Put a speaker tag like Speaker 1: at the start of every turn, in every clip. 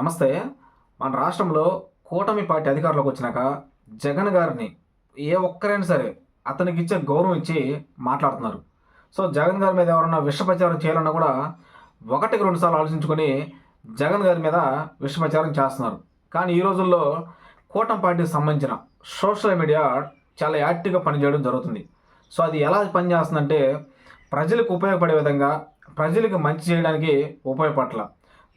Speaker 1: నమస్తే. మన రాష్ట్రంలో కూటమి పార్టీ అధికారంలోకి వచ్చినాక జగన్ గారిని ఏ ఒక్కరైనా సరే అతనికి ఇచ్చే గౌరవం ఇచ్చి మాట్లాడుతున్నారు. సో జగన్ గారి మీద ఎవరన్నా విషప్రచారం చేయాలన్నా కూడా ఒకటికి రెండు సార్లు ఆలోచించుకొని జగన్ గారి మీద విషప్రచారం చేస్తున్నారు. కానీ ఈ రోజుల్లో కూటమి పార్టీకి సంబంధించిన సోషల్ మీడియా చాలా యాక్టివ్గా పనిచేయడం జరుగుతుంది. సో అది ఎలా పనిచేస్తుందంటే ప్రజలకు ఉపయోగపడే విధంగా ప్రజలకు మంచి చేయడానికి ఉపయోగపడల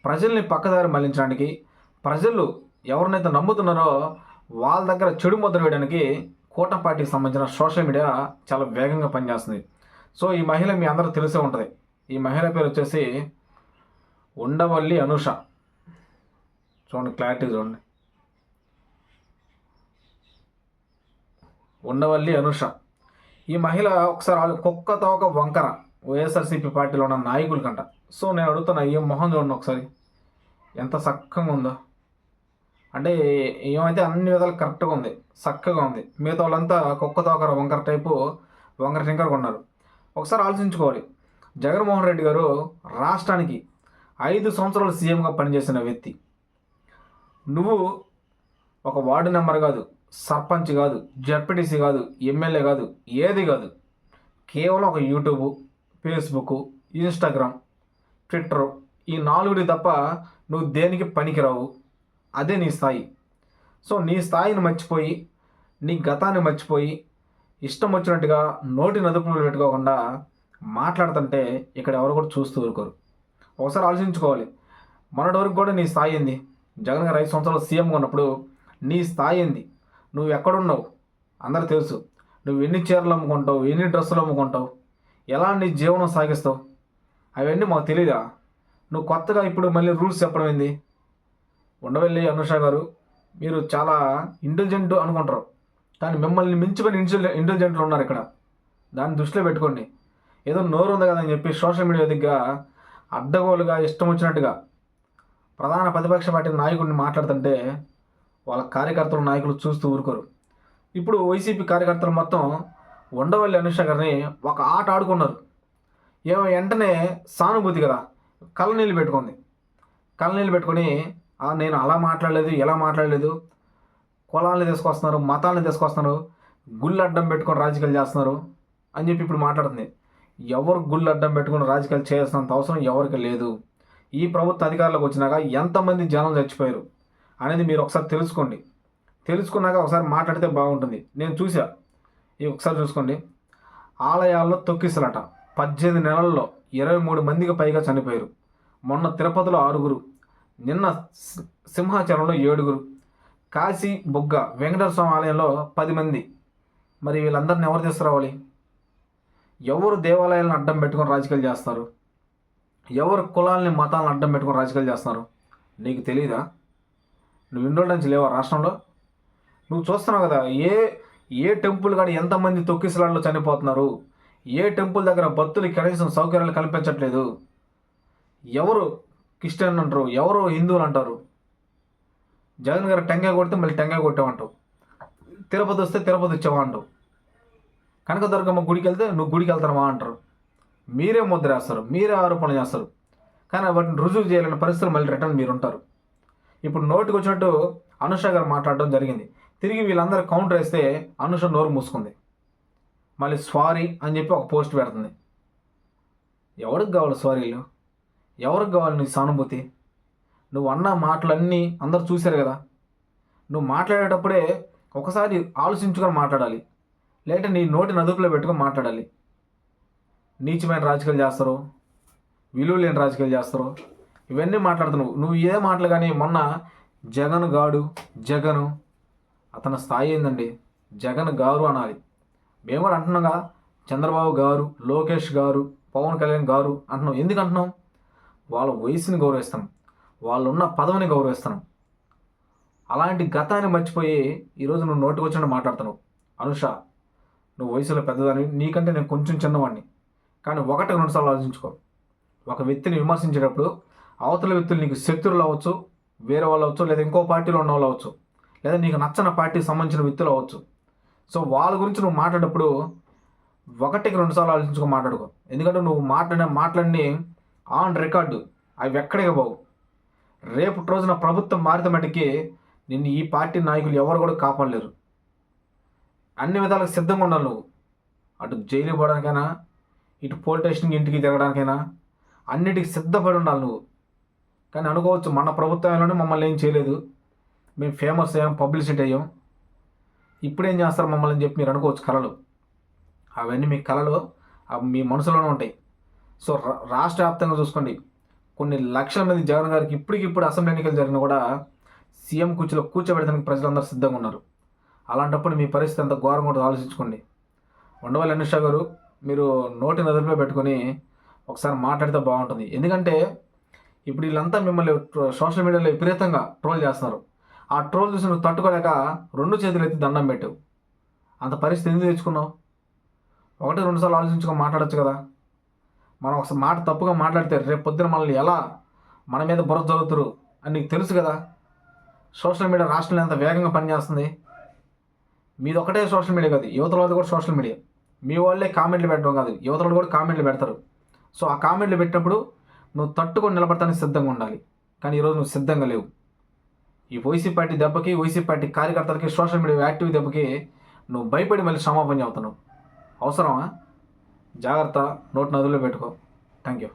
Speaker 1: ప్రజల్ని పక్కదారి మళ్ళించడానికి ప్రజలు ఎవరినైతే నమ్ముతున్నారో వాళ్ళ దగ్గర చెడు ముద్ర వేయడానికి కూటమి పార్టీకి సంబంధించిన సోషల్ మీడియా చాలా వేగంగా పనిచేస్తుంది. సో ఈ మహిళ మీ అందరూ తెలిసే ఉంటుంది. ఈ మహిళ పేరు వచ్చేసి ఉండవల్లి అనుష. చూడండి క్లారిటీ చూడండి. ఉండవల్లి అనుష. ఈ మహిళ ఒకసారి కుక్క తోక వంకర వైఎస్ఆర్సీపీ పార్టీలో ఉన్న నాయకుల కంట సో నేను అడుగుతున్నా ఈ మొహం చూడండి ఒకసారి. ఎంత చక్కగా ఉందో. అంటే ఏమైతే అన్ని విధాలు కరెక్ట్గా ఉంది చక్కగా ఉంది. మిగతా వాళ్ళంతా కుక్క తోకర వంకర టైపు వంకర టింకరగా ఉన్నారు ఒకసారి ఆలోచించుకోవాలి. జగన్మోహన్ రెడ్డి గారు రాష్ట్రానికి ఐదు సంవత్సరాలు సీఎంగా పనిచేసిన వ్యక్తి. నువ్వు ఒక వార్డు నెంబర్ కాదు సర్పంచ్ కాదు జడ్పీటీసీ కాదు ఎమ్మెల్యే కాదు ఏది కాదు. కేవలం ఒక యూట్యూబ్ ఫేస్బుక్ ఇన్స్టాగ్రామ్ ట్విట్టర్ ఈ నాలుగుడి తప్ప నువ్వు దేనికి పనికిరావు? అదే నీ స్థాయి. సో నీ స్థాయిని మర్చిపోయి నీ గతాన్ని మర్చిపోయి ఇష్టం వచ్చినట్టుగా నోటి నదుపులు పెట్టుకోకుండా మాట్లాడుతుంటే ఇక్కడ ఎవరు కూడా చూస్తూ ఊరుకోరు. ఒకసారి ఆలోచించుకోవాలి. మొన్నటి వరకు కూడా నీ స్థాయి ఏంది? జగన్ గారు ఐదు సంవత్సరాలు సీఎంగా ఉన్నప్పుడు నీ స్థాయి ఏంది? నువ్వు ఎక్కడున్నావు? అందరు తెలుసు. నువ్వు ఎన్ని చీరలు అమ్ముకుంటావు? ఎన్ని డ్రెస్సులు అమ్ముకుంటావు? ఎలా నీ జీవనం సాగిస్తావు? అవన్నీ మాకు తెలీదా? నువ్వు కొత్తగా ఇప్పుడు మళ్ళీ రూల్స్ చెప్పడం ఏంది? ఉండవల్లి అనుష గారు మీరు చాలా ఇంటెలిజెంట్ అనుకుంటారు. కానీ మిమ్మల్ని మించిపోయిన ఇంటెలి ఇంటెలిజెంట్లు ఉన్నారు ఇక్కడ. దాన్ని దృష్టిలో పెట్టుకోండి. ఏదో నోరు ఉంది కదా అని చెప్పి సోషల్ మీడియా దగ్గర అడ్డగోలుగా ఇష్టం వచ్చినట్టుగా ప్రధాన ప్రతిపక్ష పార్టీ నాయకుడిని మాట్లాడుతుంటే వాళ్ళ కార్యకర్తలు నాయకులు చూస్తూ ఊరుకోరు. ఇప్పుడు వైసీపీ కార్యకర్తలు మొత్తం ఉండవల్లి అనుష గారిని ఒక ఆట ఆడుకున్నారు. ఏమో వెంటనే సానుభూతి కదా. కళ్ళనీళ్ళు పెట్టుకుంది. కళ్ళనీళ్ళు పెట్టుకొని నేను అలా మాట్లాడలేదు ఎలా మాట్లాడలేదు. కులాలను తీసుకొస్తున్నారు మతాలను తీసుకొస్తున్నారు. గుళ్ళు అడ్డం పెట్టుకొని రాజకీయాలు చేస్తున్నారు అని చెప్పి ఇప్పుడు మాట్లాడుతుంది. ఎవరు గుళ్ళు అడ్డం పెట్టుకొని రాజకీయాలు చేయాల్సినంత అవసరం ఎవరికి లేదు. ఈ ప్రభుత్వ అధికారులకు వచ్చినాక ఎంతమంది జనం చచ్చిపోయారు అనేది మీరు ఒకసారి తెలుసుకోండి. తెలుసుకున్నాక ఒకసారి మాట్లాడితే బాగుంటుంది. నేను చూసా ఇవి ఒకసారి చూసుకోండి. ఆలయాల్లో తొక్కిసలట. పద్దెనిమిది నెలల్లో ఇరవై మూడు మందికి పైగా చనిపోయారు. మొన్న తిరుపతిలో ఆరుగురు నిన్న సి- సింహాచలంలో ఏడుగురు కాశీ బుగ్గ వెంకటేశ్వర స్వామి ఆలయంలో పది మంది. మరి వీళ్ళందరిని ఎవరు తీసుకురావాలి? ఎవరు దేవాలయాలను అడ్డం పెట్టుకొని రాజకీయాలు చేస్తారు? ఎవరు కులాలని మతాలను అడ్డం పెట్టుకొని రాజకీయాలు చేస్తున్నారు నీకు తెలియదా నువ్వు ఇన్ని నుంచి లేవా రాష్ట్రంలో? నువ్వు చూస్తున్నావు కదా ఏ ఏ టెంపుల్ కాడ ఎంతమంది తొక్కిసలాళ్ళు చనిపోతున్నారు? ఏ టెంపుల్ దగ్గర భక్తులకి కనీసం సౌకర్యాలు కల్పించట్లేదు? ఎవరు క్రిస్టియన్ అంటారు? ఎవరు హిందువులు అంటారు? జగన్ గారు టెంకాయ కొడితే మళ్ళీ టెంకాయ కొట్టామంటావు. తిరుపతి వస్తే తిరుపతి వచ్చావా అంటావు కనకదుర్గమ్మ గుడికి వెళ్తే నువ్వు గుడికి వెళ్తావా అంటారు. మీరే ముద్ర వేస్తారు. మీరే ఆరోపణలు చేస్తారు. కానీ వాటిని రుజువు చేయలేని పరిస్థితులు మళ్ళీ రిటర్న్ మీరు ఉంటారు ఇప్పుడు నోటికి వచ్చినట్టు అనుష గారు మాట్లాడడం జరిగింది. తిరిగి వీళ్ళందరూ కౌంటర్ వేస్తే అనుష నోరు మూసుకుంది. మళ్ళీ సారీ అని చెప్పి ఒక పోస్ట్ పెడుతుంది. ఎవరికి కావాలి సారీలు ఎవరికి కావాలి నీ సానుభూతి? నువ్వు అన్న మాటలన్నీ అందరు చూశారు కదా? నువ్వు మాట్లాడేటప్పుడే ఒకసారి ఆలోచించుకొని మాట్లాడాలి. లేదంటే నీ నోటి నదుపులో పెట్టుకొని మాట్లాడాలి. నీచమైన రాజకీయాలు చేస్తారు. విలువ లేని రాజకీయాలు చేస్తారు. ఇవన్నీ మాట్లాడుతున్నావు. నువ్వు ఏ మాటలు కానీ మొన్న జగన్ గాడు జగను అతని స్థాయి ఏందండి? జగన్ గారు అనాలి. మేము కూడా అంటున్నాం కదా చంద్రబాబు గారు లోకేష్ గారు పవన్ కళ్యాణ్ గారు అంటున్నాం. ఎందుకు అంటున్నాం? వాళ్ళ వయసుని గౌరవిస్తాం వాళ్ళు ఉన్న పదవిని గౌరవిస్తున్నాం. అలాంటి గతాన్ని మర్చిపోయి ఈరోజు నువ్వు నోటికి వచ్చిన మాట్లాడుతున్నావు. అనుష నువ్వు వయసులో పెద్దదాన్ని నీకంటే నేను కొంచెం చిన్నవాడిని కానీ ఒకటి రెండుసార్లు ఆలోచించుకో. ఒక వ్యక్తిని విమర్శించేటప్పుడు అవతల వ్యక్తులు నీకు శత్రువులు అవ్వచ్చు వేరే వాళ్ళు అవ్వచ్చు లేదా ఇంకో పార్టీలో ఉన్న వాళ్ళు అవ్వచ్చు లేదా నీకు నచ్చని పార్టీకి సంబంధించిన వ్యక్తులు అవ్వచ్చు. సో వాళ్ళ గురించి నువ్వు మాట్లాడేటప్పుడు ఒకటికి రెండు సార్లు ఆలోచించుకో మాట్లాడుకో. ఎందుకంటే నువ్వు మాట్లాడిన మాటలన్నీ ఆన్ రికార్డు అవి ఎక్కడికి పోవు. రేపు రోజున ప్రభుత్వం మారితే మటుకి నిన్ను ఈ పార్టీ నాయకులు ఎవరు కూడా కాపాడలేరు. అన్ని విధాలకు సిద్ధంగా ఉండాలి నువ్వు. అటు జైలు పోవడానికైనా ఇటు పోలీస్ స్టేషన్కి ఇంటికి తిరగడానికైనా అన్నిటికి సిద్ధపడి ఉండాలి నువ్వు. కానీ అనుకోవచ్చు మన ప్రభుత్వంలోనే మమ్మల్ని ఏం చేయలేదు. మేము ఫేమస్ అయ్యాం పబ్లిసిటీ అయ్యాం. ఇప్పుడేం చేస్తారు మమ్మల్ని చెప్పి మీరు అనుకోవచ్చు కళలు. అవన్నీ మీ కళలు అవి మీ మనసులోనే ఉంటాయి. సో రా- రాష్ట్ర వ్యాప్తంగా చూసుకోండి. కొన్ని లక్షల మంది జగన్ గారికి ఇప్పటికిప్పుడు అసెంబ్లీ ఎన్నికలు జరిగినా కూడా సీఎం కూర్చోలో కూర్చోబెడతానికి ప్రజలందరూ సిద్ధంగా ఉన్నారు. అలాంటప్పుడు మీ పరిస్థితి ఎంత ఘోరంగా ఉంటుందో ఆలోచించుకోండి. ఉండవల్లి అనుష గారు మీరు నోటి నదులపై పెట్టుకొని ఒకసారి మాట్లాడితే బాగుంటుంది. ఎందుకంటే ఇప్పుడు వీళ్ళంతా మిమ్మల్ని సోషల్ మీడియాలో విపరీతంగా ట్రోల్ చేస్తున్నారు. ఆ ట్రోల్ చూసి నువ్వు తట్టుకోలేక రెండు చేతులు ఎత్తి దండం పెట్టావు. అంత పరిస్థితి ఎందుకు తెచ్చుకున్నావు? ఒకటి రెండు సార్లు ఆలోచించుకొని మాట్లాడచ్చు కదా. మనం ఒకసారి మాట తప్పుగా మాట్లాడితే రేపు పొద్దున మనల్ని ఎలా మన మీద బురద జరుగుతారు అని నీకు తెలుసు కదా. సోషల్ మీడియా రాష్ట్రంలో ఎంత వేగంగా పనిచేస్తుంది? మీది ఒకటే సోషల్ మీడియా కాదు యువతల వాళ్ళది కూడా సోషల్ మీడియా. మీ వాళ్ళే కామెంట్లు పెట్టడం కాదు యువతల వాళ్ళు కూడా కామెంట్లు పెడతారు. సో ఆ కామెంట్లు పెట్టినప్పుడు నువ్వు తట్టుకొని నిలబడటానికి సిద్ధంగా ఉండాలి. కానీ ఈరోజు నువ్వు సిద్ధంగా లేవు. ఈ వైసీ పార్టీ దెబ్బకి వైసీ పార్టీ కార్యకర్తలకి సోషల్ మీడియా యాక్టివ్ దెబ్బకి నువ్వు భయపడి మళ్ళీ క్షమాపణ అవుతున్నావు అవసరమా? జాగ్రత్త నోటి నదులో పెట్టుకో. Thank you